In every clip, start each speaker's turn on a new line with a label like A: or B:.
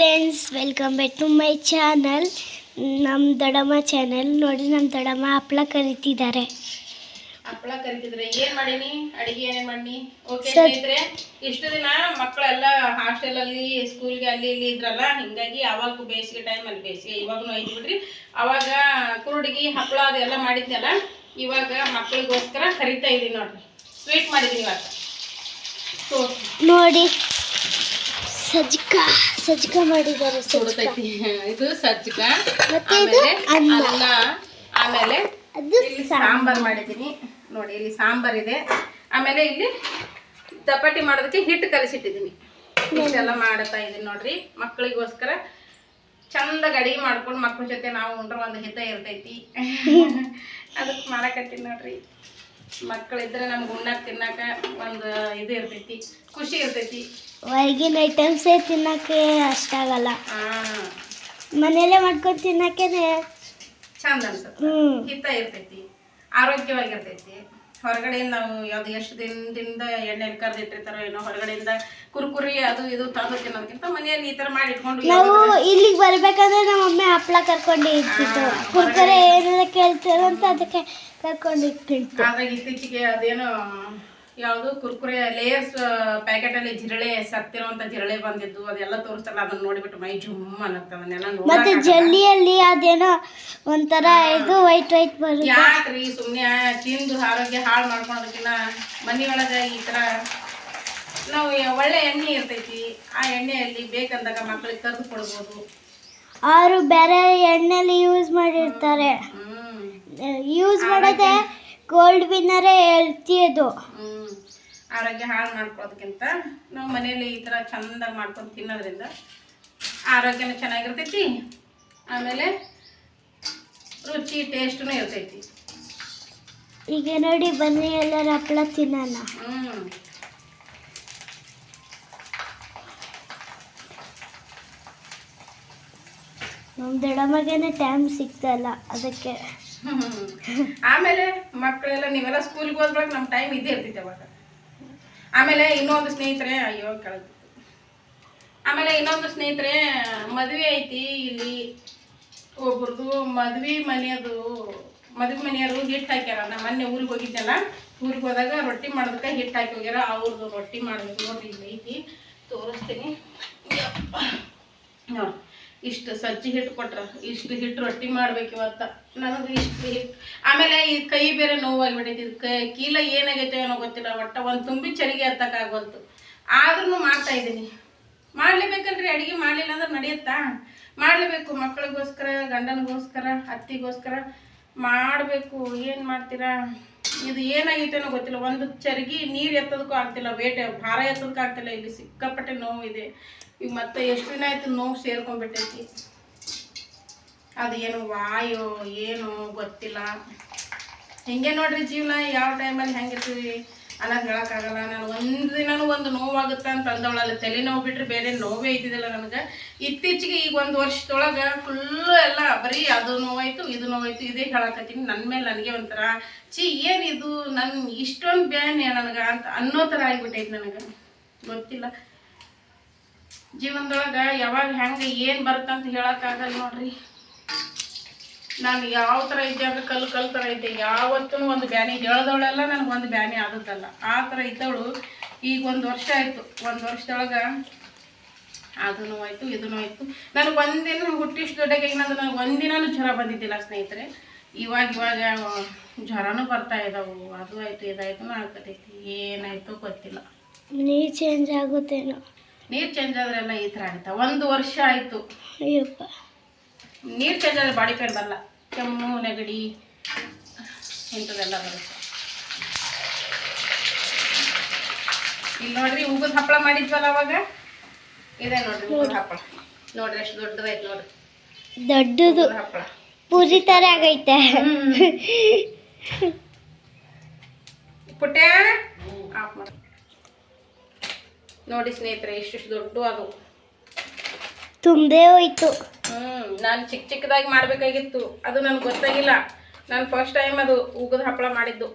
A: Friends welcome back to my channel ನಮ್ಮ Dadamma channel ನೋಡಿ ನಮ್ಮ ದಡಮ್ಮ ಹಪ್ಪಳ ಕರಿತಿದ್ದಾರೆ.
B: ಹಪ್ಪಳ ಕರಿತಿದ್ರೆ ಏನ್ ಮಾಡೀನಿ? ಅಡಿಗೆ ಏನೇನ್ ಮಾಡಿ ಓಕೆ ಸ್ನೇಹಿತರೆ ಇಷ್ಟು ದಿನ ಮಕ್ಕಳೆಲ್ಲ ಹಾಸ್ಟೆಲ್ ಅಲ್ಲಿ ಸ್ಕೂಲ್ಗೆ ಅಲ್ಲಿ ಇಲ್ಲಿ ಇದ್ರಲ್ಲ ಹಿಂಗಾಗಿ ಅವಾಗ ಬೇಸಿಗೆ ಟೈಮ್ ಅಲ್ಲಿ ಬೇಸಿಗೆ ಇವಾಗನು ಐತಿ ಬಿಡ್ರಿ. ಅವಾಗ ಕುರುಡಿಗೆ ಹಪ್ಪಳ ಅದೆಲ್ಲ ಮಾಡಿದ್ನಲ್ಲ ಇವಾಗ ಮಕ್ಕಳಿಗೋಸ್ಕರ ಕರಿತಾ ಇದೀನಿ ನೋಡ್ರಿ. ಸ್ವೀಟ್ ಮಾಡಿದೀನಿ ಇವಾಗ
A: ನೋಡಿ ಸಜ್ಕ. ಸಜ್ಕ ಮಾಡಿದ್ದಾರೆ ಸಜ್ಕ
B: ಇದು ಸಜ್ಜಕ. ಆಮೇಲೆ
A: ಅನ್ನ.
B: ಆಮೇಲೆ ಇಲ್ಲಿ ಸಾಂಬಾರ್. ಮಾಡಿದ್ದೀನಿ. ನೋಡಿ ಇಲ್ಲಿ ಸಾಂಬಾರ್ ಇದೆ. ಆಮೇಲೆ ಇಲ್ಲಿ ಚಪಾತಿ ಮಾಡೋದಕ್ಕೆ ಹಿಟ್ಟು ಕಲಿಸಿಟ್ಟಿದ್ದೀನಿ. ಇಷ್ಟೆಲ್ಲ ಮಾಡ್ತಾ ಇದ್ದೀನಿ ನೋಡ್ರಿ. ಮಕ್ಕಳಿಗೋಸ್ಕರ ಚಂದ ಅಡಿಗೆ ಮಾಡ್ಕೊಂಡು ಮಕ್ಳ ಜೊತೆ ನಾವು ಉಂಡ್ರೆ ಒಂದು ಹಿತ ಇರ್ತೈತಿ. ಅದಕ್ಕೆ ಮಾಡಕತ್ತೀನಿ ನೋಡ್ರಿ. ಮಕ್ಕಳಿದ್ರೆ ನಮ್ಗೆ ಉಣ್ಣಕ್ಕೆ ತಿನ್ನಕ್ಕೆ ಒಂದು ಇದು ಇರ್ತೈತಿ ಖುಷಿ ಇರ್ತೈತಿ.
A: ಹೊರಗಿನ ಐಟಮ್ಸೇ ತಿನ್ನಕ್ಕೆ ಅಷ್ಟಾಗಲ್ಲ
B: ಆ
A: ಮನೆಯಲ್ಲೇ ಮಾಡ್ಕೊಂಡು ತಿನ್ನಕ್ಕೆ
B: ಚಂದ ಅನ್ಸುತ್ತೆ. ಹಿತ ಇರ್ತೈತಿ ಆರೋಗ್ಯವಾಗಿರ್ತೈತಿ. ಹೊರಗಡೆಯಿಂದ ನಾವು ಯಾವ್ದು ಎಷ್ಟು ದಿನದಿಂದ ಎಣ್ಣೆಲಿ ಕರೆದಿಟ್ಟಿರ್ತಾರೋ ಏನೋ ಹೊರಗಡೆಯಿಂದ ಕುರ್ಕುರಿ ಅದು ಇದು ತಂದು ತಿನ್ನೋದಕ್ಕಿಂತ ಮನೆಯಲ್ಲಿ ಈ ತರ ಮಾಡಿ ಇಟ್ಕೊಂಡು
A: ನಾವು ಇಲ್ಲಿಗೆ ಬರ್ಬೇಕಾದ್ರೆ ನಮ್ಮ ಮಮ್ಮಿ ಹಪ್ಳ ಕರ್ಕೊಂಡು ಇರ್ತಿತ್ತು ಕುರ್ಕುರೆ ಏನೆಲ್ಲ ಕೇಳ್ತಾರಂತ ಅಂತ ಅದಕ್ಕೆ ಕರ್ಕೊಂಡು ಇಟ್ಟಿತ್ತು.
B: ಆದ್ರೆ ಇತ್ತೀಚೆಗೆ ಅದೇನೋ ಯಾವುದು ಕುರ್ಕುರೆ ಲೇಯರ್ಸ್ ಪ್ಯಾಕೆಟ್ ಅಲ್ಲಿ ಜಿರಳೆ ಸತ್ತಿರುವಂತ ಜಿರಳೆ ಬಂದಿದ್ದು ಅದೆಲ್ಲ ತೋರಿಸ್ತಲ್ಲ ಅದನ್ನ ನೋಡಿಬಿಟ್ಟು ಮೈ ಜುಮ್ ಅನ್ನತ್ತ ಅದನ್ನೆಲ್ಲ
A: ಮತ್ತೆ ಜಲ್ಲಿಯಲ್ಲಿ ಅದೇನೋ ಒಂಥರ ಇದು ವೈಟ್ ವೈಟ್ ಬರುತ್ತೆ.
B: ಯಾಕ್ರಿ ಸುಮ್ಮನೆ ತಿಂದು ಆರೋಗ್ಯ ಹಾಳು ಮಾಡ್ಕೊಳೋದಕ್ಕಿಂತ ಮನೆಯೊಳಗೆ ಈ ಥರ ನಾವು ಒಳ್ಳೆ ಎಣ್ಣೆ ಇರ್ತೈತಿ ಆ ಎಣ್ಣೆಯಲ್ಲಿ ಬೇಕಂದಾಗ ಮಕ್ಕಳಿಗೆ ಕರೆದು ಕೊಡ್ಬೋದು.
A: ಅವರು ಬೇರೆ ಎಣ್ಣೆಲಿ ಯೂಸ್ ಮಾಡಿರ್ತಾರೆ. ಯೂಸ್ ಮಾಡೋದೇ ಗೋಲ್ಡ್ ವಿನ್ನರೇ ಹೇಳ್ತಿಯೋದು
B: ಆರೋಗ್ಯ ಹಾಳು ಮಾಡ್ಕೊಳ್ಳೋದಕ್ಕಿಂತ ನಾವು ಮನೇಲಿ ಈ ಥರ ಚಂದಾಗಿ ಮಾಡ್ಕೊಂಡು ತಿನ್ನೋದ್ರಿಂದ ಆರೋಗ್ಯನೂ ಚೆನ್ನಾಗಿರ್ತೈತಿ. ಆಮೇಲೆ ರುಚಿ ಟೇಸ್ಟೂ ಇರ್ತೈತಿ.
A: ಈಗ ನೋಡಿ ಬನ್ನಿ ಎಲ್ಲರೂ ಹಪ್ಪಳ ತಿನ್ನೋಣ.
B: ಹ್ಞೂ
A: ನಮ್ಮ ದೊಡ್ಡಮ್ಮಗೇನೆ ಟೈಮ್ ಸಿಗ್ತಲ್ಲ ಅದಕ್ಕೆ.
B: ಆಮೇಲೆ ಮಕ್ಕಳೆಲ್ಲ ನೀವೆಲ್ಲ ಸ್ಕೂಲ್ಗೆ ಹೋದ್ಬೇಕು ನಮ್ಮ ಟೈಮ್ ಇದ್ದೇ ಇರ್ತೈತೆ ಅವಾಗ. ಆಮೇಲೆ ಇನ್ನೊಂದು ಸ್ನೇಹಿತರೆ, ಅಯ್ಯೋ ಕೆಳಗೆ ಆಮೇಲೆ ಇನ್ನೊಂದು ಸ್ನೇಹಿತರೆ, ಮದುವೆ ಐತಿ ಇಲ್ಲಿ. ಒಬ್ರದ್ದು ಮದ್ವೆ ಮನೆಯದು, ಮದುವೆ ಮನೆಯವರು ಹಿಟ್ಟು ಹಾಕ್ಯಾರ. ನಾ ಮೊನ್ನೆ ಊರಿಗೆ ಹೋಗಿದ್ದೆಲ್ಲ. ಊರಿಗೆ ಹೋದಾಗ ರೊಟ್ಟಿ ಮಾಡೋದಕ್ಕೆ ಹಿಟ್ಟು ಹಾಕಿ ಹೋಗ್ಯಾರ. ಅವ್ರದ್ದು ರೊಟ್ಟಿ ಮಾಡ್ಬೇಕು ನೋಡ್ರಿ ಇಲ್ಲಿ ಐತಿ. ತೋರಿಸ್ತೀನಿ. ನೋಡ್. ಇಷ್ಟು ಸಜ್ಜಿ ಹಿಟ್ಟು ಕೊಟ್ರ, ಇಷ್ಟು ಹಿಟ್ಟು ರೊಟ್ಟಿ ಮಾಡ್ಬೇಕು ಇವತ್ತ. ನನಗೆ ಇಷ್ಟು ಹಿಟ್ಟು ಆಮೇಲೆ ಈ ಕೈ ಬೇರೆ ನೋವಾಗಿಬಿಟ್ಟೈತಿ ಇದು ಕೈ, ಕೀಲ ಏನಾಗೈತೆ ಏನೋ ಗೊತ್ತಿಲ್ಲ, ಒಟ್ಟ ಒಂದು ತುಂಬಿ ಚರಿಗೆ ಹತ್ತಕ್ಕಾಗೋಲ್ತು ಆದ್ರೂ ಮಾಡ್ತಾ ಇದ್ದೀನಿ. ಮಾಡ್ಲೇಬೇಕಲ್ರಿ, ಅಡಿಗೆ ಮಾಡಲಿಲ್ಲ ಅಂದ್ರೆ ನಡೆಯುತ್ತಾ? ಮಾಡ್ಲೇಬೇಕು ಮಕ್ಕಳಿಗೋಸ್ಕರ ಗಂಡನಿಗೋಸ್ಕರ, ಅತ್ತಿಗೋಸ್ಕರ. ಮಾಡಬೇಕು, ಏನು ಮಾಡ್ತೀರಾ? ಇದು ಏನಾಗೈತೇನೋ ಗೊತ್ತಿಲ್ಲ. ಒಂದು ಚರ್ಗಿ ನೀರು ಎತ್ತೋದಕ್ಕೂ ಆಗ್ತಿಲ್ಲ ವೇಟ್ ಭಾರ ಎತ್ತೋದಕ್ಕೂ ಆಗ್ತಿಲ್ಲ. ಇಲ್ಲಿ ಸಿಕ್ಕಾಪಟ್ಟೆ ನೋವು ಇದೆ ಈಗ ಮತ್ತೆ ಎಷ್ಟು ದಿನ ಆಯ್ತು ನೋವು ಸೇರ್ಕೊಂಡ್ಬಿಟ್ಟೈತಿ? ಅದು ಏನು ವಾಯು, ಏನು ಗೊತ್ತಿಲ್ಲ. ಹಿಂಗೆ ನೋಡ್ರಿ ಜೀವನ? ಯಾವ ಟೈಮಲ್ಲಿ ಹೆಂಗಿರ್ತೀವಿ ಅನ್ನೋದು ಹೇಳೋಕ್ಕಾಗಲ್ಲ. ನಾನು ಒಂದು ದಿನನೂ ಒಂದು ನೋವಾಗುತ್ತೆ ಅಂತ ಅಂದವಳಲ್ಲ ತಲೆ ನೋವು ಬಿಟ್ರೆ ಬೇರೆ ನೋವೇ ಇದ್ದಿದ್ದಿಲ್ಲ ನನಗೆ. ಇತ್ತೀಚೆಗೆ ಈಗ ಒಂದು ವರ್ಷದೊಳಗೆ ಫುಲ್ಲು ಎಲ್ಲ ಬರೀ ಅದು ನೋವಾಯ್ತು, ಇದು ನೋವಾಯ್ತು, ಇದೇ ಹೇಳಕತ್ತೀನಿ. ನನ್ನ ಮೇಲೆ ನನಗೆ ಒಂಥರ ಚಿ ಏನಿದು? ನನ್ನ ಇಷ್ಟೊಂದು ಬ್ಯಾನೆ ನನಗೆ ಅಂತ ಅನ್ನೋ ಥರ ಆಗಿಬಿಟ್ಟೈತೆ ನನಗೆ. ಗೊತ್ತಿಲ್ಲ. ಜೀವನದೊಳಗೆ ಯಾವಾಗ ಹೆಂಗೆ ಏನು ಬರುತ್ತಂತ ಹೇಳೋಕ್ಕಾಗಲ್ಲ ನೋಡ್ರಿ. ನಾನು ಯಾವ ಥರ ಇದ್ದೆ ಅಂದ್ರೆ ಕಲ್ಲು ಕಲ್ಲು ಥರ ಇದ್ದೆ. ಯಾವತ್ತೂ ಒಂದು ಬ್ಯಾನಿ ಹೇಳ್ದವಳೆಲ್ಲ ನನಗೆ ಒಂದು ಬ್ಯಾನಿ ಆದದ್ದಲ್ಲ. ಆ ಥರ ಇದ್ದವಳು ಈಗ ಒಂದು ವರ್ಷ ಆಯಿತು. ಒಂದು ವರ್ಷದೊಳಗೆ ಅದೂ ಆಯಿತು ಇದೂ ಆಯಿತು ನನಗೆ ಒಂದಿನ ಹುಟ್ಟಿಷ್ಟು ದೊಡ್ಡಗೆ ಏನಂದ್ರೆ ನನಗೆ ಒಂದಿನೂ ಜ್ವರ ಬಂದಿದ್ದಿಲ್ಲ ಸ್ನೇಹಿತರೆ. ಇವಾಗ ಇವಾಗ ಜ್ವರನೂ ಬರ್ತಾ ಇದ್ದಾವು ಅದು ಆಯಿತು ಇದಾಯಿತು ಆಗ್ತೈತಿ. ಏನಾಯ್ತು ಗೊತ್ತಿಲ್ಲ.
A: ನೀರು ಚೇಂಜ್ ಆಗುತ್ತೇನೋ.
B: ನೀರು ಚೇಂಜ್ ಆದ್ರೆಲ್ಲ ಈ ಥರ ಆಗುತ್ತೆ ಒಂದು ವರ್ಷ ಆಯಿತು. ನೀರು ಚೇಂಜ್ ಆದರೆ ಬಾಡಿ ಪೇನ್ ಬರಲ್ಲ. ಕೆಮ್ಮು ನೆಗಡಿ ಇಂಥದ್ದೆಲ್ಲ ಬರುತ್ತೆ. ಇಲ್ಲಿ ನೋಡ್ರಿ ಉಗುದ್ ಹಪ್ಪಳ ಮಾಡಿದ್ವಲ್ಲ ಅವಾಗ? ಇದೆ ನೋಡ್ರಿ ಉಗುದ್ ಹಪ್ಪಳ. ನೋಡ್ರಿ ಎಷ್ಟು ದೊಡ್ಡದೈತೆ ನೋಡ್ರಿ.
A: ದೊಡ್ಡದು
B: ಹಪ್ಪಳ.
A: ಪೂರಿ ಥರ ಆಗೈತೆ.
B: ಮಾಡಿ. ನೋಡಿ ಸ್ನೇಹಿತರೆ ಇಷ್ಟಿಷ್ಟು ದೊಡ್ಡ ಅದು
A: ತುಂಬೇ ಹೋಯ್ತು.
B: ಹ್ಮ್. ನಾನು ಚಿಕ್ಕ ಚಿಕ್ಕದಾಗಿ ಮಾಡಬೇಕಾಗಿತ್ತು. ಅದು ನನಗೆ ಗೊತ್ತಾಗಿಲ್ಲ. ನಾನು ಫಸ್ಟ್ ಟೈಮ್ ಅದು ಉಗದ ಹಪ್ಪಳ ಮಾಡಿದ್ದು.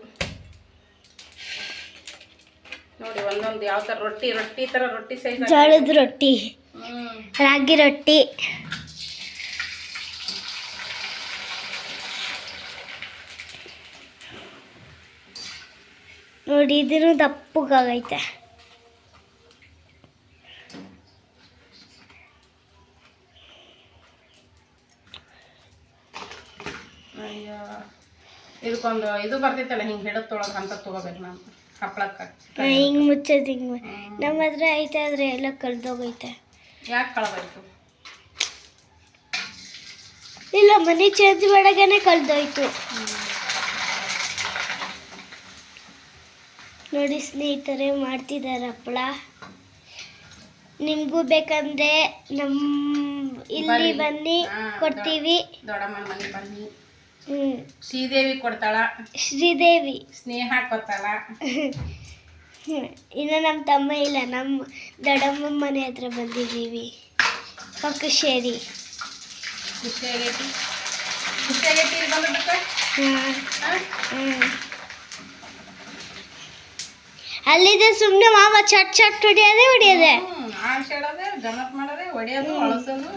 B: ನೋಡಿ ಒಂದೊಂದು ಯಾವ ಥರ ರೊಟ್ಟಿ ರೊಟ್ಟಿ ಥರ ರೊಟ್ಟಿ ಸೈಜ್
A: ಜೋಳದ ರೊಟ್ಟಿ
B: ಹ್ಞೂ ಹ್ಞೂ
A: ರಾಗಿ ರೊಟ್ಟಿ. ನೋಡಿ ಇದನ್ನು ದಪ್ಪಗಾಗೈತೆ
B: ಅಯ್ಯೋ. ಇದಕ್ಕೊಂದು ಇದು ಬರ್ತೈತಲ್ಲ ಹಿಂಗೆ ಹಿಡತ್ತೊಳಗೆ ಅಂತ ತಗೋಬೇಕು ನಾನು. ಹಪ್ಪಳಕ್ಕೆ.
A: ಹಿಂಗೆ ಮುಚ್ಚೋದು ಹಿಂಗೆ ನಮ್ಮ ಹತ್ರ ಐತೆ ಆದರೆ ಎಲ್ಲ ಕಳ್ದೋಗೈತೆ.
B: ಯಾಕೆ ಕಳ್ದೋಯ್ತು?
A: ಇಲ್ಲ ಮನೆ ಚೇಂಜ್ ಮಾಡಾಗನೆ ಕಳ್ದೋಯ್ತು. ನೋಡಿ ಸ್ನೇಹಿತರೆ ಮಾಡ್ತಿದ್ದಾರೆ ಹಪ್ಪಳ. ನಿಮಗೂ ಬೇಕಂದ್ರೆ ನಮ್ಮ ಇಲ್ಲಿ ಬನ್ನಿ. ಕೊಡ್ತೀವಿ.
B: ದೊಡ್ಡಮ್ಮನ ಮನೆ ಬನ್ನಿ. ಶ್ರೀದೇವಿ ಕೊಡ್ತಾಳ.
A: ಶ್ರೀದೇವಿ.
B: ಸ್ನೇಹ
A: ಕೊಡ್ತಾಳ. ಇನ್ನು ನಮ್ಮ ತಮ್ಮ ಇಲ್ಲ ನಮ್ಮ ದೊಡ್ಡಮ್ಮ ಮನೆ ಹತ್ರ ಬಂದಿದ್ದೀವಿ. ಪಕ್ಕಶೇರಿ
B: ಖುಷಿ ಆಗೈತಿ ಖುಷಿ ಆಗೈತಿ ಇಲ್ಲಿ ಬಂದದ್ದಕ್ಕೆ
A: ಹಾಂ.
B: ಹಾಂ?
A: ಹ್ಮ್. ಅಲ್ಲಿದೆ ಸುಮ್ಮನೆ ಮಾವ ಚಟ್ ಚಟ್ ಹೊಡಿಯೋದೇ ಹೊಡಿಯೋದೆ.
B: ಮಾಡೋದೆ ಹೊಡಿಯೋದು ಅಳಸೋದು.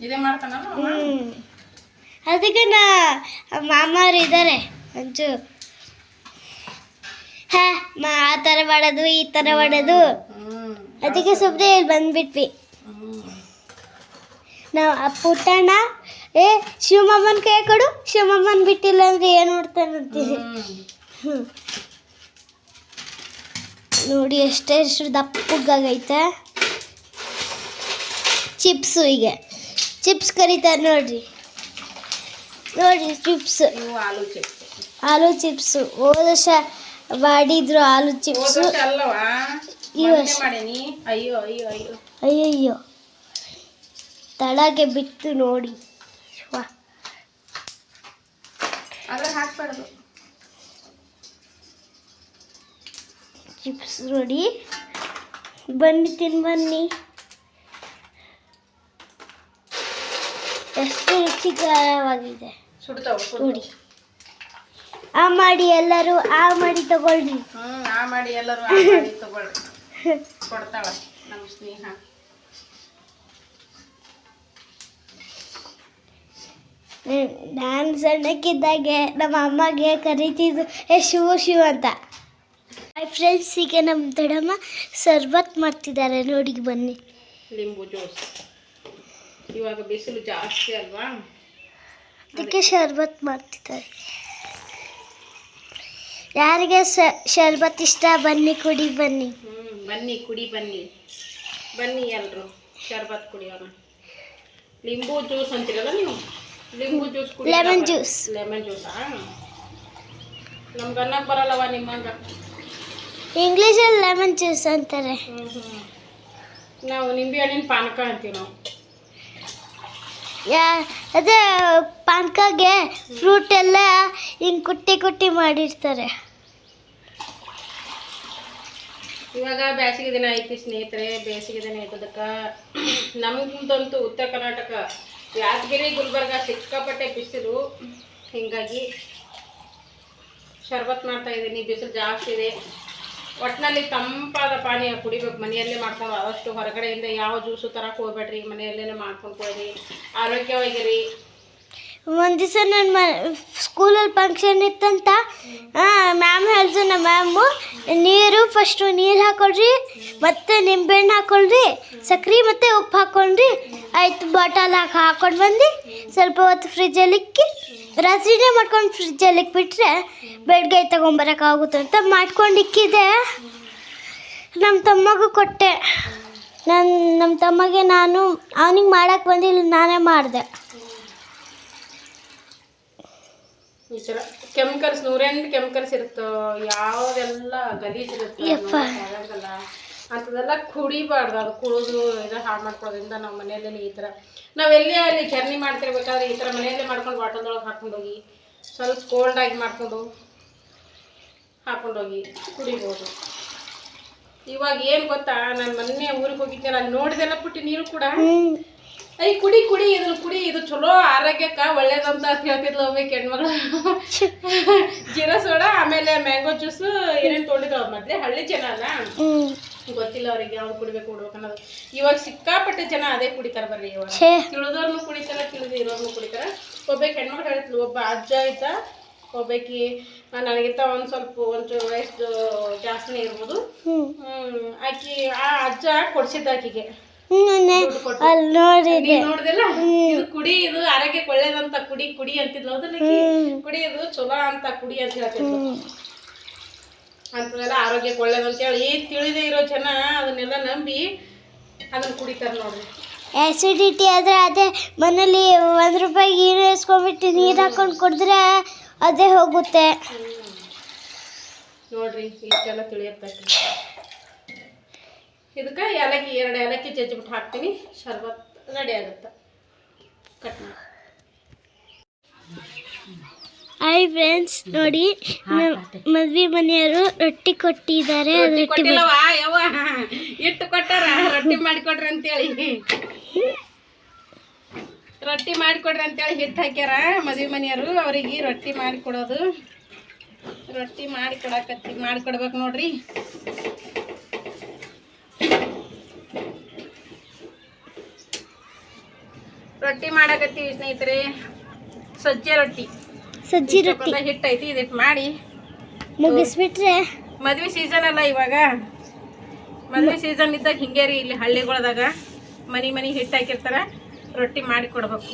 B: ಇದೇ ಮಾಡ್ತಾನಲ್ಲ
A: ಅದಕ್ಕೆ ನಾ ಮಾಮಾರು ಇದ್ದಾರೆ ಅಂಚು. ಹಾ, ಮಾ, ಆ ಥರ ಮಾಡೋದು, ಈ ಥರ ಮಾಡೋದು. ಅದಕ್ಕೆ ಸುಮ್ಮನೆ ಇಲ್ಲಿ ಬಂದ್ಬಿಟ್ವಿ. ನಾವು, ಆ ಪುಟ್ಟಣ್ಣ, ಏ ಶಿವಮಮ್ಮನ ಕೈ ಕೊಡು ಶಿವಮಮ್ಮನ ಬಿಟ್ಟಿಲ್ಲ ಅಂದರೆ ಏನು ಮಾಡ್ತಾನಂತೀವಿ
B: ಹ್ಞೂ
A: ನೋಡಿ ನೋಡಿ ಎಷ್ಟೆಷ್ಟು ದಪ್ಪಗಾಗೈತೆ ಚಿಪ್ಸು ಹೀಗೆ. ಚಿಪ್ಸ್ ಕರೀತಾರೆ ನೋಡ್ರಿ. ನೋಡ್ರಿ ಚಿಪ್ಸ್.
B: ಇವು ಆಲೂ ಚಿಪ್ಸ್.
A: ಆಲೂ ಚಿಪ್ಸು. ಹೋದ ವರ್ಷ ಮಾಡಿದ್ರು ಆಲೂ ಚಿಪ್ಸು.
B: ಹೋದ ವರ್ಷ ಅಲ್ಲವಾ?
A: ಈ
B: ಮೊನ್ನೆ
A: ವರ್ಷ.
B: ಮಾಡೀನಿ. ಅಯ್ಯೋ ಅಯ್ಯೋ ಅಯ್ಯೋ.
A: ಅಯ್ಯಯ್ಯೋ. ತಳಗೆ ಬಿತ್ತು ನೋಡಿ. ವಾ
B: ಅದ್ರ ಹಾಕ್ಬಾರ್ದು.
A: ಚಿಪ್ಸ್ ನೋಡಿ. ಬನ್ನಿ ತಿನ್ ಬನ್ನಿ. ಎಷ್ಟು ರುಚಿಕರವಾಗಿದೆ. ನೋಡಿ. ಆ ಮಾಡಿ ಎಲ್ಲರೂ ಆ ಮಾಡಿ ತಗೊಳ್ಳಿ
B: ಹ್ಮ್ ಆ ಮಾಡಿ ಎಲ್ಲರೂ ಆ ಮಾಡಿ ತಗೊಳ್ರಿ. ಕೊಡ್ತಾಳ ನಮ್ಮ ಸ್ನೇಹ.
A: ನಾನು ಸಣ್ಣಕ್ಕಿದ್ದಾಗೆ ನಮ್ಮ ಅಮ್ಮಗೆ ಕರಿತಿದ್ದು ಏ ಶಿವ ಶಿವ ಅಂತ. ಹಾಯ್ ಫ್ರೆಂಡ್ಸ್ ಈಗ ನಮ್ಮ ದೊಡ್ಡಮ್ಮ ಸರ್ವತ್ ಮಾಡ್ತಿದ್ದಾರೆ. ನೋಡಿ ಬನ್ನಿ.
B: ಲಿಂಬು ಜ್ಯೂಸ್. ಇವಾಗ ಬಿಸಿಲು ಜಾಸ್ತಿ ಅಲ್ವಾ?
A: ಅದಕ್ಕೆ ಶರ್ಬತ್ ಮಾಡ್ತಿದ್ದಾರೆ. ಯಾರಿಗೆ ಶರ್ಬತ್ ಇಷ್ಟ ಬನ್ನಿ ಕುಡಿ ಬನ್ನಿ.
B: ಹ್ಞೂ ಬನ್ನಿ ಕುಡಿ ಬನ್ನಿ. ಬನ್ನಿ ಎಲ್ಲರೂ ಶರ್ಬತ್ ಕುಡಿಯೋಣ. ಲಿಂಬು ಜ್ಯೂಸ್ ಅಂತೀರಲ್ಲ ನೀವು? ಲಿಂಬು ಜ್ಯೂಸ್ ಕುಡಿ
A: ಲೆಮನ್ ಜ್ಯೂಸ್.
B: ಲೆಮನ್ ಜ್ಯೂಸಾ? ನಮ್ಗೆ ಅನ್ನಕ್ಕೆ ಬರಲ್ಲವ ನಿಮ್ಮಂಗ?
A: ಇಂಗ್ಲೀಷಲ್ಲಿ ಲೆಮನ್ ಜ್ಯೂಸ್ ಅಂತಾರೆ.
B: ಹ್ಞೂ ಹ್ಞೂ ನಾವು ನಿಂಬೆ ಹಣ್ಣಿನ ಪಾನಕ ಅಂತೀವಿ ನಾವು.
A: ಅದೇ ಪಾನ್ಕಾಗೆ ಫ್ರೂಟ್ ಎಲ್ಲ ಹಿಂಗೆ ಕುಟ್ಟಿ ಕುಟ್ಟಿ ಮಾಡಿರ್ತಾರೆ.
B: ಇವಾಗ ಬೇಸಿಗೆ ದಿನ ಐತಿ ಸ್ನೇಹಿತರೆ ಬೇಸಿಗೆ ದಿನ ಐತದಕ್ಕೆ ನಮ್ದಂತೂ ಉತ್ತರ ಕರ್ನಾಟಕ. ಯಾದಗಿರಿ, ಗುಲ್ಬರ್ಗ, ಸಿಕ್ಕಾಪಟ್ಟೆ ಬಿಸಿಲು. ಹಿಂಗಾಗಿ ಶರ್ಬತ್ ಮಾಡ್ತಾ ಇದ್ದೀನಿ ಬಿಸಿಲು ಜಾಸ್ತಿ ಇದೆ. ಒಟ್ಟಿನಲ್ಲಿ ತಂಪಾದ ಪಾನೀಯ ಕುಡಿಬೇಕು, ಮನೆಯಲ್ಲೇ ಮಾಡ್ಕೊಂಡು ಆದಷ್ಟು ಹೊರಗಡೆಯಿಂದ ಯಾವ ಜ್ಯೂಸು ತರಕ್ಕೆ ಹೋಗ್ಬೇಡ್ರಿ ಮನೆಯಲ್ಲೇ ಮಾಡ್ಕೊಂಡು ಕೊಡ್ರಿ ಆರೋಗ್ಯವಾಗಿರಿ.
A: ಒಂದು ದಿವಸ ನನ್ನ ಮ ಸ್ಕೂಲಲ್ಲಿ ಫಂಕ್ಷನ್ ಇತ್ತಂತ ಮ್ಯಾಮ್ ಹೇಳಿದ್ರು ನಮ್ಮ ಮ್ಯಾಮು ನೀರು ಫಸ್ಟು ನೀರು ಹಾಕೊಳ್ರಿ, ಮತ್ತೆ ನಿಂಬೆಹಣ್ಣು ಹಾಕೊಳ್ರಿ, ಸಕ್ರೆ ಮತ್ತು ಉಪ್ಪು ಹಾಕ್ಕೊಂಡ್ರಿ ಆಯ್ತು ಬಾಟಲ್ ಹಾಕಿ ಹಾಕೊಂಡು ಬಂದು, ಸ್ವಲ್ಪ ಹೊತ್ತು ಫ್ರಿಜ್ಜಲ್ಲಿ ಇಕ್ಕಿ, ರಾತ್ರಿನೇ ಮಾಡ್ಕೊಂಡು ಫ್ರಿಜ್ಜಲ್ಲಿ ಇಕ್ಬಿಟ್ರೆ ಬೆಳಗ್ಗೆ ತಗೊಂಬರೋಕ್ಕಾಗುತ್ತೆ ಅಂತ ಮಾಡ್ಕೊಂಡು ಇಕ್ಕಿದೆ. ನಮ್ಮ ತಮ್ಮಗೂ ಕೊಟ್ಟೆ. ನನ್ನ ನಮ್ಮ ತಮ್ಮಗೆ ನಾನು, ಅವನಿಗೆ ಮಾಡೋಕ್ಕೆ ಬಂದಿಲ್ಲ, ನಾನೇ ಮಾಡಿದೆ.
B: ಈ ಥರ ಕೆಮಿಕಲ್ಸ್ ನೂರೆಂಟು ಕೆಮಿಕಲ್ಸ್ ಇರುತ್ತೋ ಯಾವುದೆಲ್ಲ ಗಲೀಜ್ ಇರುತ್ತೆ. ಆಗಲ್ಲ ಅಂಥದ್ದೆಲ್ಲ ಕುಡಿಬಾರ್ದು ಅದು ಕುಡಿದು ಇದು ಹಾಳು ಮಾಡ್ಕೊಳ್ಳೋದ್ರಿಂದ ನಾವು ಮನೆಯಲ್ಲೇ ಈ ಥರ ನಾವೆಲ್ಲೇ ಅಲ್ಲಿ ಜರ್ನಿ ಮಾಡ್ತಿರ್ಬೇಕಾದ್ರೆ ಈ ಥರ ಮನೆಯಲ್ಲೇ ಮಾಡ್ಕೊಂಡು ಬಾಟಲ್ದೊಳಗೆ ಹಾಕೊಂಡು ಹೋಗಿ ಸ್ವಲ್ಪ ಕೋಲ್ಡಾಗಿ ಮಾಡ್ಕೊಂಡು ಹಾಕೊಂಡೋಗಿ ಕುಡಿಬೋದು. ಇವಾಗ ಏನು ಗೊತ್ತಾ ನಾನು ಮೊನ್ನೆ ಊರಿಗೆ ಹೋಗಿದ್ದೆ ನಾನು ನೋಡಿದೆಲ್ಲ ಪುಟ್ಟಿ ನೀರು ಕೂಡ. ಐ ಕುಡಿ ಕುಡಿ ಇದ್ರ ಕುಡಿ ಇದು ಚಲೋ ಆರೋಗ್ಯಕ್ಕ ಒಳ್ಳೇದಂತ ಅಂತ ಹೇಳ್ತಿದ್ಲು ಒಬ್ಬಾಕಿ ಹೆಣ್ಮಗಳು ಜೀರಾ ಸೋಡಾ ಆಮೇಲೆ ಮ್ಯಾಂಗೋ ಜ್ಯೂಸ್ ಏನೇನು ತೊಗೊಂಡಿದ್ರು ಅವ್ರ ಮೊದ್ಲೇ ಹಳ್ಳಿ ಜನ ಅಲ್ಲ? ಗೊತ್ತಿಲ್ಲ ಅವ್ರಿಗೆ ಅವ್ರು ಕುಡಿಬೇಕು ಕುಡ್ಬೇಕು ಅನ್ನೋದು. ಇವಾಗ ಸಿಕ್ಕಾಪಟ್ಟೆ ಜನ ಅದೇ ಕುಡಿತಾರ ಬರ್ರಿ ಇವಾಗ. ತಿಳಿದವ್ರನ್ನು ಕುಡಿತಾರ ತಿಳಿದ ಇರೋರ್ನು ಕುಡಿತಾರ. ಒಬ್ಬಾಕಿ ಹೆಣ್ಮಕ್ಳು ಹೇಳ್ತಿದ್ಲು ಒಬ್ಬ ಅಜ್ಜ ಇದ್ದ ಒಬ್ಬಾಕಿ ನನಗಿಂತ ಒಂದ್ ಸ್ವಲ್ಪ ಒಂಚೂರು ವಯಸ್ಸು ಜಾಸ್ತಿನೇ ಇರ್ಬೋದು. ಆಕಿ ಆ ಅಜ್ಜ ಕೊಡ್ಸಿದ್ದ ಆಕಿಗೆ.
A: ಅಲ್ಲಿ ನೋಡಿದೆ.
B: ನೋಡ್ದಿಲ್ಲ? ಇದು ಕುಡಿ ಇದು ಆರೋಗ್ಯಕ್ಕೆ ಒಳ್ಳೇದಂತ ಕುಡಿ ಕುಡಿ ಅಂತಿದ್ಲು. ಹೌದಲ್ಲ? ಕುಡಿ ಇದು ಚಲೋ ಅಂತ ಕುಡಿ ಅಂತ ಹೇಳ್ತಿದ್ಲು.
A: ಅಂತ
B: ಅಂತದೆಲ್ಲ ಆರೋಗ್ಯಕ್ಕೆ ಒಳ್ಳೇದಂತ ಹೇಳಿ. ತಿಳಿದೇ ಇರೋ ಜನ ಅದನ್ನೆಲ್ಲ ನಂಬಿ ಅದನ್ನ ಕುಡಿತಾರೆ ನೋಡ್ರಿ.
A: ಆ್ಯಸಿಡಿಟಿ ಆದರೆ ಅದೇ ಮನೇಲಿ ಒಂದು ರೂಪಾಯಿ ನೀರು ಎಸ್ಕೊಂಡ್ಬಿಟ್ಟು ನೀರು ಹಾಕೊಂಡು ಕುಡಿದ್ರೆ ಅದೇ ಹೋಗುತ್ತೆ.
B: ನೋಡ್ರಿ ಇಷ್ಟೆಲ್ಲ ತಿಳಿಯತ್ತೈತಿ ಇದಕ್ಕೆ ಏಲಕ್ಕಿ ಎರಡು ಏಲಕ್ಕಿ ಜಜ್ಜಿಬಿಟ್ಟು ಹಾಕ್ತೀನಿ. ಶರ್ಬತ್ ರೆಡಿ ಆಗುತ್ತೆ. ಕಟ್ ಮಾಡಿ.
A: ಹಾಯ್ ಫ್ರೆಂಡ್ಸ್ ನೋಡಿ ಮದ್ವೆ ಮನೆಯವರು ರೊಟ್ಟಿ ಕೊಟ್ಟಿದ್ದಾರೆ
B: ರೊಟ್ಟಿ ಇಟ್ಟು ಕೊಟ್ಟಾರ? ರೊಟ್ಟಿ ಮಾಡಿಕೊಡ್ರಿ ಅಂತೇಳಿ. ರೊಟ್ಟಿ ಮಾಡಿಕೊಡ್ರಿ ಅಂತೇಳಿ ಹಿಟ್ಟು ಹಾಕ್ಯಾರ ಮದ್ವೆ ಮನೆಯವರು. ಅವರಿಗೆ ರೊಟ್ಟಿ ಮಾಡಿಕೊಡೋದು ರೊಟ್ಟಿ ಮಾಡಿ ಕೊಡಕತ್ತಿ ಮಾಡಿಕೊಡ್ಬೇಕು ನೋಡ್ರಿ ರೊಟ್ಟಿ ಮಾಡಕತ್ತೀವಿ ಸ್ನೇಹಿತರೆ. ಸಜ್ಜೆ ರೊಟ್ಟಿ.
A: ಸಜ್ಜಿ ರೊಟ್ಟಿ.
B: ಹಿಟ್ಟು ಐತಿ ಇದಿಟ್ಟು ಮಾಡಿ.
A: ಮುಗಿಸ್ಬಿಟ್ರೆ
B: ಮದ್ವೆ ಸೀಸನ್ ಅಲ್ಲ ಇವಾಗ. ಮದ್ವೆ ಸೀಸನ್ ಇದ್ದಾಗ ಹಿಂಗೆ ರೀ ಇಲ್ಲಿ ಹಳ್ಳಿಗಳದಾಗ. ಮನಿ ಮನಿ ಹಿಟ್ಟು ಹಾಕಿರ್ತಾರ ರೊಟ್ಟಿ ಮಾಡಿ ಕೊಡ್ಬೇಕು.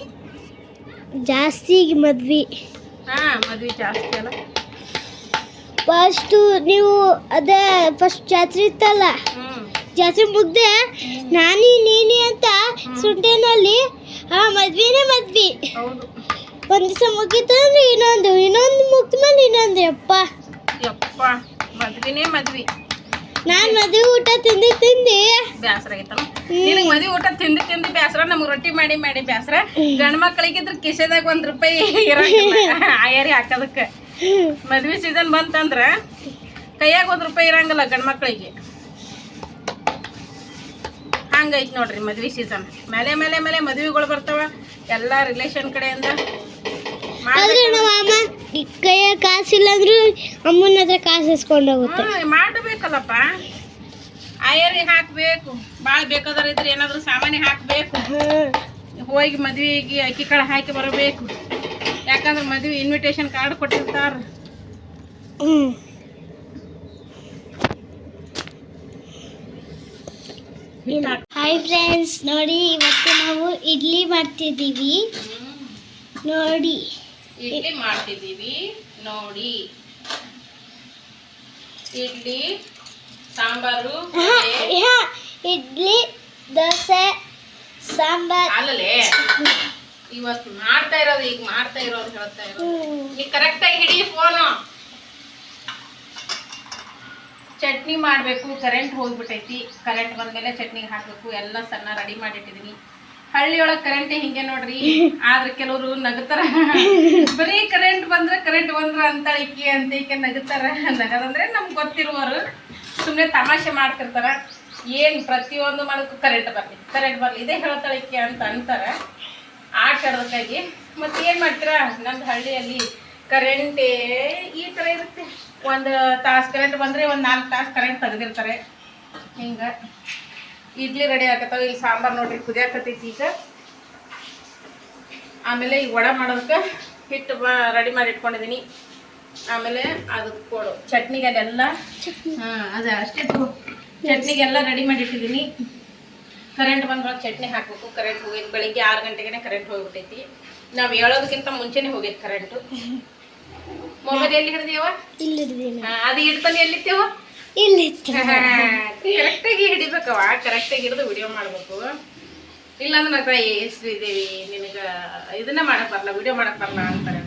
A: ಜಾಸ್ತಿ ಮದ್ವೆ.
B: ಹಾ ಮದ್ವೆ ಜಾಸ್ತಿ ಅಲ್ಲ.
A: ಫಸ್ಟು ನೀವು ಅದೇ ಫಸ್ಟ್ ಜಾತ್ರೆ ಇತ್ತಲ್ಲ? ಜಾತ್ರೆ ಮುಗ್ದೆ ನಾನಿ ನೀನಿ ಅಂತ ಸುಂಟೇನಲ್ಲಿ ಆ ಮದ್ವೆನೇ ಮದ್ವಿ.
B: ಹೌದು.
A: ಒಂದ್ ದಿವಸ ಮುಗೀತು ಅಂದ್ರೆ ಇನ್ನೊಂದು ಇನ್ನೊಂದು ಮುಗ್ದ ಮೇಲೆ ಇನ್ನೊಂದು ಯಪ್ಪ.
B: ಯಪ್ಪ ಮದ್ವಿನೇ ಮದ್ವಿ.
A: ನಾನು ಮದ್ವೆ ಊಟ ತಿಂದು ತಿಂದು.
B: ಬ್ಯಾಸರ ಆಗೈತಲ್ಲ. ನಿನಗೆ ಮದ್ವೆ ಊಟ ತಿಂದು ತಿಂದು ಬ್ಯಾಸರ ನಮ್ಗೆ ರೊಟ್ಟಿ ಮಾಡಿ ಮಾಡಿ ಬ್ಯಾಸರ. ಗಂಡ್ ಮಕ್ಕಳಿಗಿದ್ರ ಕಿಸೆದಾಗ ಒಂದ್ ರೂಪಾಯಿ ಇರಂಗಿಲ್ಲ. ಆಯಾರಿ ಹಾಕೋದಕ್ಕೆ. ಮದ್ವೆ ಸೀಸನ್ ಬಂತಂದ್ರ ಕೈಯಾಗ ಒಂದ್ ರೂಪಾಯಿ ಇರಂಗಿಲ್ಲ ಗಂಡ್ ಮಕ್ಳಿಗೆ. ಹಂಗೈತಿ ನೋಡ್ರಿ ಮದ್ವೆ ಸೀಸನ್ ಮೇಲೆ ಮೇಲೆ ಮೇಲೆ ಮದ್ವೆಗಳು ಬರ್ತಾವ ಎಲ್ಲ ರಿಲೇಷನ್ ಕಡೆಯಿಂದ.
A: ಕೈಯ ಕಾಸಿಲ್ಲ ಅಂದ್ರೂ ಅಮ್ಮನ ಹತ್ರ ಕಾಸು ಇಸ್ಕೊಂಡು ಹೋಗುತ್ತೆ.
B: ಮಾಡಬೇಕಲ್ಲಪ್ಪ. ಆಯರಿ ಹಾಕಬೇಕು ಭಾಳ ಬೇಕಾದ್ರೆ ಇದ್ರೆ ಏನಾದರೂ ಸಾಮಾನ್ಯ ಹಾಕಬೇಕು. ಹೋಗಿ ಮದ್ವೆಗೆ ಅಕ್ಕಿ ಕಾಳು ಹಾಕಿ ಬರಬೇಕು. ಯಾಕಂದ್ರೆ ಮದ್ವೆ ಇನ್ವಿಟೇಷನ್ ಕಾರ್ಡ್ ಕೊಟ್ಟಿರ್ತಾರ.
A: ಹ್ಮ್. ಹಾಯ್ ಫ್ರೆಂಡ್ಸ್ ನೋಡಿ ಇವತ್ತು ನಾವು ಇಡ್ಲಿ ಮಾಡ್ತಿದ್ದೀವಿ. ನೋಡಿ.
B: ಇಡ್ಲಿ ಮಾಡ್ತಿದ್ದೀವಿ. ನೋಡಿ. ಇಡ್ಲಿ ಸಾಂಬಾರು
A: ಇಡ್ಲಿ ದೋಸೆ ಸಾಂಬಾರ್.
B: ಅಲ್ಲಲೇ. ಇವತ್ತು ಮಾಡ್ತಾ ಇರೋದು ಈಗ ಮಾಡ್ತಾ ಇರೋದು ಹೇಳ್ತಾ ಇರೋದು. ಈಗ ಕರೆಕ್ಟಾಗಿ ಹಿಡಿ ಫೋನು ಚಟ್ನಿ ಮಾಡಬೇಕು ಕರೆಂಟ್ ಹೋಗ್ಬಿಟ್ಟೈತಿ ಕರೆಂಟ್ ಬಂದಮೇಲೆ ಚಟ್ನಿಗೆ ಹಾಕಬೇಕು, ಎಲ್ಲ ಸಣ್ಣ ರೆಡಿ ಮಾಡಿಟ್ಟಿದ್ದೀನಿ ಹಳ್ಳಿಯೊಳಗೆ ಕರೆಂಟ್ ಹಿಂಗೆ ನೋಡ್ರಿ, ಆದ್ರೆ ಕೆಲವರು ನಗತಾರ. ಬರೀ ಕರೆಂಟ್ ಬಂದ್ರೆ ಕರೆಂಟ್ ಬಂದ್ರ ಅಂತ ಈಕೆ ಅಂತ ಈಕೆ ನಗತಾರ. ನಗದಂದ್ರೆ ನಮ್ಗೆ ಗೊತ್ತಿರುವವರು. ಸುಮ್ಮನೆ ತಮಾಷೆ ಮಾಡ್ತಿರ್ತಾರ. ಏನು ಪ್ರತಿಯೊಂದು ಮಾಡೋಕ್ಕೂ ಕರೆಂಟ್ ಬರಲಿ. ಕರೆಂಟ್ ಬರಲಿ. ಇದೇ ಹೇಳ್ತಾಳೆ ಈಕೆ ಅಂತ ಅಂತಾರೆ. ಆಟ ಆಡೋದಕ್ಕಾಗಿ ಮತ್ತೆ ಮಾಡ್ತೀರಾ? ನಮ್ದು ಹಳ್ಳಿಯಲ್ಲಿ ಕರೆಂಟೇ ಈ ಥರ ಇರುತ್ತೆ. ಒಂದು ತಾಸು ಕರೆಂಟ್ ಬಂದರೆ ಒಂದು ನಾಲ್ಕು ತಾಸು ಕರೆಂಟ್ ತೆಗೆದಿರ್ತಾರೆ. ಹಿಂಗೆ. ಇಡ್ಲಿ ರೆಡಿ ಆಗತ್ತವ ಇಲ್ಲಿ ಸಾಂಬಾರು ನೋಡ್ರಿ ಕುದಿಯಾಕತ್ತೈತಿ ಈಗ. ಆಮೇಲೆ ಈ ವಡೆ ಮಾಡೋದಕ್ಕೆ ಹಿಟ್ಟು ಬ ರೆಡಿ ಮಾಡಿ ಇಟ್ಕೊಂಡಿದ್ದೀನಿ ಆಮೇಲೆ ಅದಕ್ಕೆ ಕೊಡು. ಚಟ್ನಿಗೆಲ್ಲ ಹಾಂ ಅದೇ ಅಷ್ಟೇ ಚಟ್ನಿಗೆಲ್ಲ ರೆಡಿ ಮಾಡಿ ಇಟ್ಟಿದ್ದೀನಿ ಕರೆಂಟ್ ಬಂದ್ರೊಳಗೆ ಚಟ್ನಿ ಹಾಕಬೇಕು. ಕರೆಂಟ್ ಹೋಗಿದ್ದು ಬೆಳಿಗ್ಗೆ ಆರು ಗಂಟೆಗೆ ಕರೆಂಟ್ ಹೋಗ್ಬಿಟ್ಟೈತಿ. ನಾವು ಹೇಳೋದಕ್ಕಿಂತ ಮುಂಚೆನೇ ಹೋಗಿದ್ದು ಕರೆಂಟು ಮೊಬೈಲ್ ಎಲ್ಲಿ ಹಿಡಿದೇವ
A: ಇಲ್ಲಿದ್ದೀನಿ
B: ಅದು ಹಿಡ್ತಾನೆ ಎಲ್ಲಿತ್ತೇವ
A: ಇಲ್ಲಿತ್ತು
B: ಕರೆಕ್ಟಾಗಿ ಹಿಡಿಬೇಕವ ಕರೆಕ್ಟಾಗಿ ಹಿಡಿದು ವಿಡಿಯೋ ಮಾಡಬೇಕು. ಇಲ್ಲಾಂದ್ರೆ ನನ್ನ ತಾಯಿ ಶ್ರೀದೇವಿ ನಿನಗೆ ಇದನ್ನ ಮಾಡಕ್ ಬರಲ್ಲ ವಿಡಿಯೋ ಮಾಡಕ್ ಬರಲ್ಲ ಅಂತಾರೆ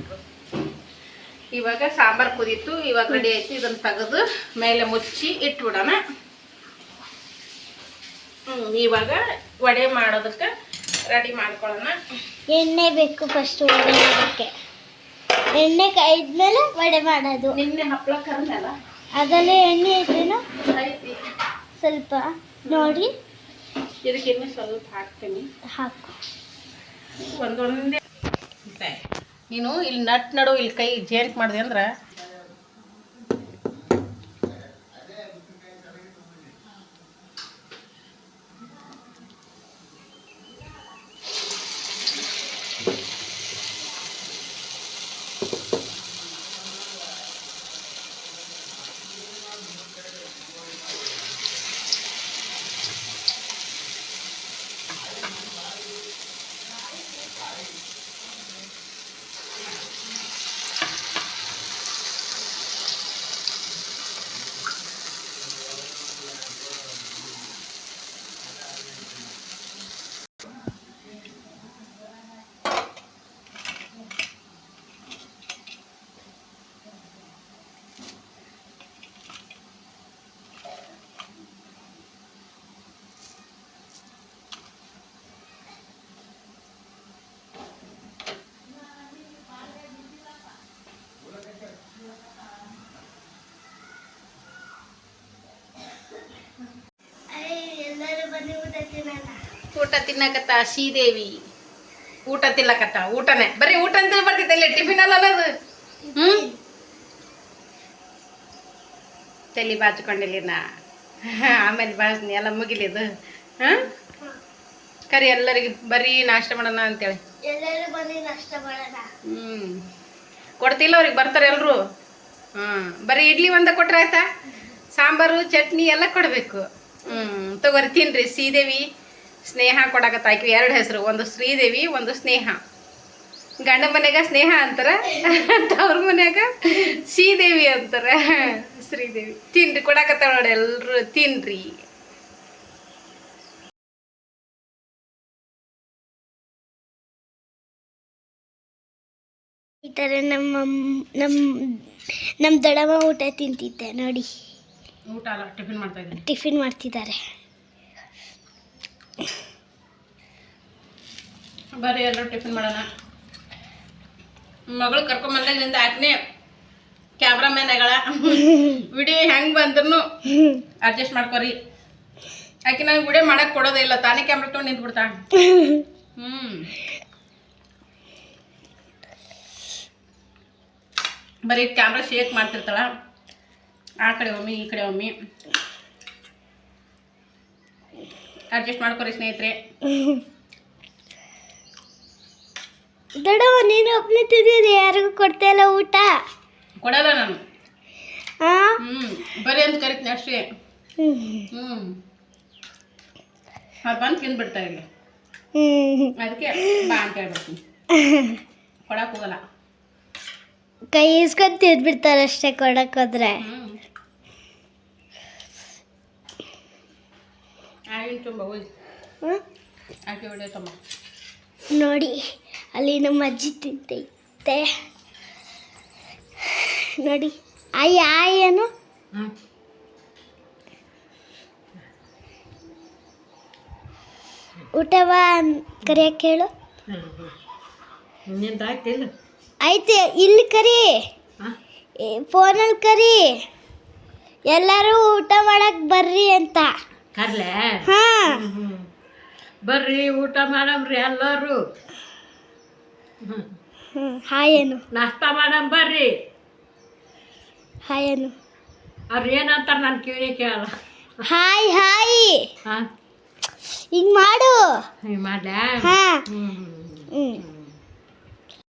B: ಇವಾಗ ಸಾಂಬಾರ್ ಕುದೀತು ಇವಾಗ ರೆಡಿ ಆಯ್ತು ಇದನ್ನ ತೆಗೆದು ಮೇಲೆ ಮುಚ್ಚಿ ಇಟ್ಬಿಡೋಣ. ಬಿಡೋಣ ಇವಾಗ ವಡೆ ಮಾಡೋದಕ್ಕೆ ರೆಡಿ ಮಾಡ್ಕೊಳ್ಳೋಣ.
A: ಎಣ್ಣೆ ಬೇಕು ಫಸ್ಟ್ ವಡೆ ಮಾಡೋಕ್ಕೆ ಎಣ್ಣೆ ಕಾಯ್ದ್ಮೇಲೆ ವಡೆ ಮಾಡೋದು.
B: ನಿನ್ನೆ ಹಪ್ಪಳ ಕರ್ನಲ್ಲ
A: ಅದಲ್ಲೇ ಎಣ್ಣೆ ಇಟ್ಟೇನು
B: ಐತಿ
A: ಸ್ವಲ್ಪ ನೋಡಿ.
B: ಇದಕ್ಕೆ ಇನ್ನೂ ಸ್ವಲ್ಪ ಹಾಕ್ತೀನಿ.
A: ಹಾಕು.
B: ಒಂದೊಂದೇ ನೀನು ಇಲ್ಲಿ ನಟ್ ನಡು ಇಲ್ಲಿ ಕೈ ಜೇಂಟ್ ಮಾಡಿದೆ ಅಂದ್ರೆ
A: ಎಲ್ಲರೂ ಬನ್ನಿ ಊಟ ತಿನ್ನೋಣ
B: ಊಟ ತಿನ್ನಕತ್ತ ಶ್ರೀದೇವಿ? ಊಟ ತಿನ್ನಕತ್ತ? ಊಟನೇ. ಬರೀ ಊಟ ಅಂತ ಬರ್ತೈತೆ ಇಲ್ಲಿ ಟಿಫಿನ್ ಅಲ್ಲ ಅದು ಹ್ಞೂ ತಲೆ ಬಾಚಿಕೊಂಡಿಲ್ಲಿನ? ಆಮೇಲೆ ಬಾಳ್ತೀನಿ ಎಲ್ಲ ಮುಗಿಲಿದು ಹಾಂ ಕರಿ ಎಲ್ಲರಿಗೆ ಬರೀ ನಾಷ್ಟ ಮಾಡೋಣ ಅಂತೇಳಿ.
A: ಎಲ್ಲರೂ ಬನ್ನಿ ನಾಷ್ಟ ಮಾಡೋಣ.
B: ಹ್ಞೂ ಕೊಡ್ತಿಲ್ಲ ಅವ್ರಿಗೆ ಬರ್ತಾರೆ ಎಲ್ಲರೂ ಹ್ಞೂ ಬರೀ ಇಡ್ಲಿ ಒಂದ ಕೊಟ್ರೆ ಆಯ್ತಾ? ಸಾಂಬಾರು ಚಟ್ನಿ ಎಲ್ಲ ಕೊಡಬೇಕು. ಹ್ಞೂ ತಗೋರಿ ತಿನ್ರಿ. ಶ್ರೀದೇವಿ ಸ್ನೇಹ ಕೊಡಕತ್ತಾಕಿ ಎರಡು ಹೆಸರು ಒಂದು ಶ್ರೀದೇವಿ ಒಂದು ಸ್ನೇಹ. ಗಂಡ ಮನೆಯಾಗ ಸ್ನೇಹ ಅಂತಾರೆ ತವ್ರ ಮನ್ಯಾಗ ಶ್ರೀದೇವಿ ಅಂತಾರೆ. ಶ್ರೀದೇವಿ. ತಿನ್ರಿ ಕೊಡಕತ್ತಾಳ ನೋಡಿ ಎಲ್ಲರೂ ತಿನ್ರಿ.
A: ಈ ಥರ ನಮ್ಮ ನಮ್ಮ ನಮ್ಮ ದೊಡ್ಡಮ್ಮ ಊಟ ತಿಂತಿದ್ದೆ ನೋಡಿ.
B: ಊಟ ಅಲ್ಲ ಟಿಫಿನ್ ಮಾಡ್ತಾ ಇದ್ದೀನಿ.
A: ಟಿಫಿನ್ ಮಾಡ್ತಿದ್ದಾರೆ.
B: ಬರ್ರಿ, ಎಲ್ಲರೂ ಟಿಫಿನ್ ಮಾಡೋಣ. ಮಗಳು ಕರ್ಕೊಂಬಂದಾಗಿಂದ ಕ್ಯಾಮ್ರಾ ಕ್ಯಾಮ್ರಾಮ್ಯಾನ್ ಆಗಳ ವಿಡಿಯೋ ಹೆಂಗೆ ಬಂದ್ರು ಅಡ್ಜಸ್ಟ್ ಮಾಡ್ಕೊರಿ. ಆಕೆ ನನಗೆ ವಿಡಿಯೋ ಮಾಡಕ್ಕೆ ಕೊಡೋದೇ ಇಲ್ಲ, ತಾನೇ ಕ್ಯಾಮ್ರಾ ತೊಗೊಂಡು ನಿಂತ್ಬಿಡ್ತಾ. ಹ್ಞೂ ಬರೀ ಕ್ಯಾಮ್ರಾ ಶೇಕ್ ಮಾಡ್ತಿರ್ತಾಳ. ಆ ಕಡೆ ಒಮ್ಮೆ, ಈ ಕಡೆ ಒಮ್ಮೆ. ಅಡ್ಜಸ್ಟ್ ಮಾಡ್ಕೊರಿ ಸ್ನೇಹಿತರೆ.
A: ದೊಡ್ಡಮ್ಮ ನೀನು ಒಬ್ಬನೇ ತಿಂದಿದ್ದೆ ಯಾರಿಗೂ ಕೊಡ್ತಾ ಇಲ್ಲ ಊಟ?
B: ಕೊಡಲ್ಲ ನಾನು? ಹ್ಞೂ ಬರೀ ಅಂತ ಕರಿತೀನಿ ಅಷ್ಟೇ.
A: ಹ್ಮ್.
B: ಹ್ಞೂ ಅವ್ರು ಬಂದು ತಿಂದ್ಬಿಡ್ತಾರೆ ಇಲ್ಲಿ. ಅದಕ್ಕೆ ಬಾ ಅಂತ ಹೇಳ್ಬಿಡ್ತೀನಿ. ಕೊಡಕ್ಕೆ ಹೋಗಲ್ಲ.
A: ಕೈ ಇಸ್ಕೊಂಡು ತಿಂದ್ಬಿಡ್ತಾರೆ ಅಷ್ಟೇ ಕೊಡಕ್ ಹೋದ್ರೆ.
B: ಹ್ಞೂ ಆಯಿಲ್ ತುಂಬ ಹೋಗಿ
A: ಹ್ಮ್?
B: ಆಕೆ ಹೊಡೆಯ ತುಂಬ
A: ನೋಡಿ ಅಲ್ಲಿ ನಮ್ಮ ಅಜ್ಜಿ ತಿಂತೈತೆ. ನೋಡಿ ಆಯ್ ಆಯ್ ಏನು?
B: ಹ್ಞೂ
A: ಊಟವಾ ಕರಿಯಕ್ಕೆ ಹೇಳು
B: ಆಯ್ತಿಲ್ಲ
A: ಆಯ್ತು ಇಲ್ಲಿ? ಕರಿ. ಫೋನಲ್ಲಿ ಕರಿ. ಎಲ್ಲರೂ ಊಟ ಮಾಡಕ್ಕೆ ಬರ್ರಿ ಅಂತ.
B: ಕರ್ಲೆ
A: ಹಾ.
B: ಬರ್ರಿ ಊಟ ಮಾಡಮ್ರಿ ಎಲ್ಲರೂ.
A: ಹ್ಮ್. ಹಾಯ್ ಏನು
B: ನಾಷ್ಟ ಮಾಡಮ್ ಬರ್ರಿ.
A: ಹಾಯ್ ಏನು
B: ಅವ್ರು ಏನಂತಾರೆ ನಾನು ಕಿವಿ ಕೇಳಲ್ಲ.
A: Hi hi.
B: ಹಾಂ.
A: ಹಿಂಗ್ ಮಾಡು.
B: ಮಾಡ್ಲಾ?
A: ಹಾ.
B: ಹ್ಞೂ
A: ಹ್ಮ್.